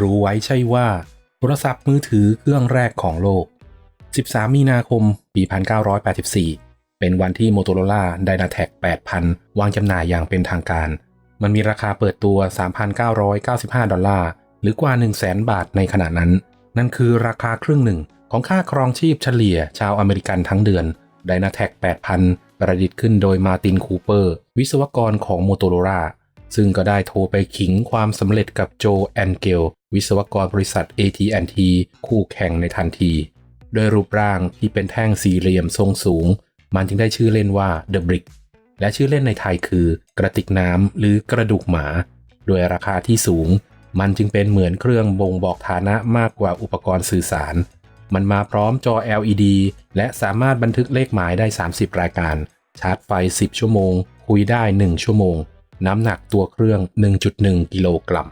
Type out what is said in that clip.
รู้ไว้ใช่ว่าโทรศัพท์มือถือเครื่องแรกของโลก 13 มีนาคม ปี 1984 เป็นวันที่ Motorola Dynatec 8000 วางจำหน่ายอย่างเป็นทางการ มันมีราคาเปิดตัว 3,995 ดอลลาร์ หรือกว่า 100,000 บาทในขณะนั้น นั่นคือราคาครึ่งหนึ่งของค่าครองชีพเฉลี่ยชาวอเมริกันทั้งเดือน Dynatec 8000 ประดิษฐ์ขึ้นโดยมาตินคูเปอร์ วิศวกรของ Motorola ซึ่งก็ได้โทรไปขิงความสำเร็จกับโจแอนเกลวิศวกรบริษัท AT&T คู่แข่งในทันทีโดยรูปร่างที่เป็นแท่งสี่เหลี่ยมทรงสูง มันจึงได้ชื่อเล่นว่า The Brick และชื่อเล่นในไทยคือกระติกน้ำหรือกระดูกหมา โดยราคาที่สูง มันจึงเป็นเหมือนเครื่องบ่งบอกฐานะมากกว่าอุปกรณ์สื่อสาร มันมาพร้อมจอ LED และสามารถบันทึกเลขหมายได้ 30 รายการ ชาร์จไฟ 10 ชั่วโมง คุยได้ 1 ชั่วโมง น้ำหนักตัวเครื่อง 1.1 กิโลกรัม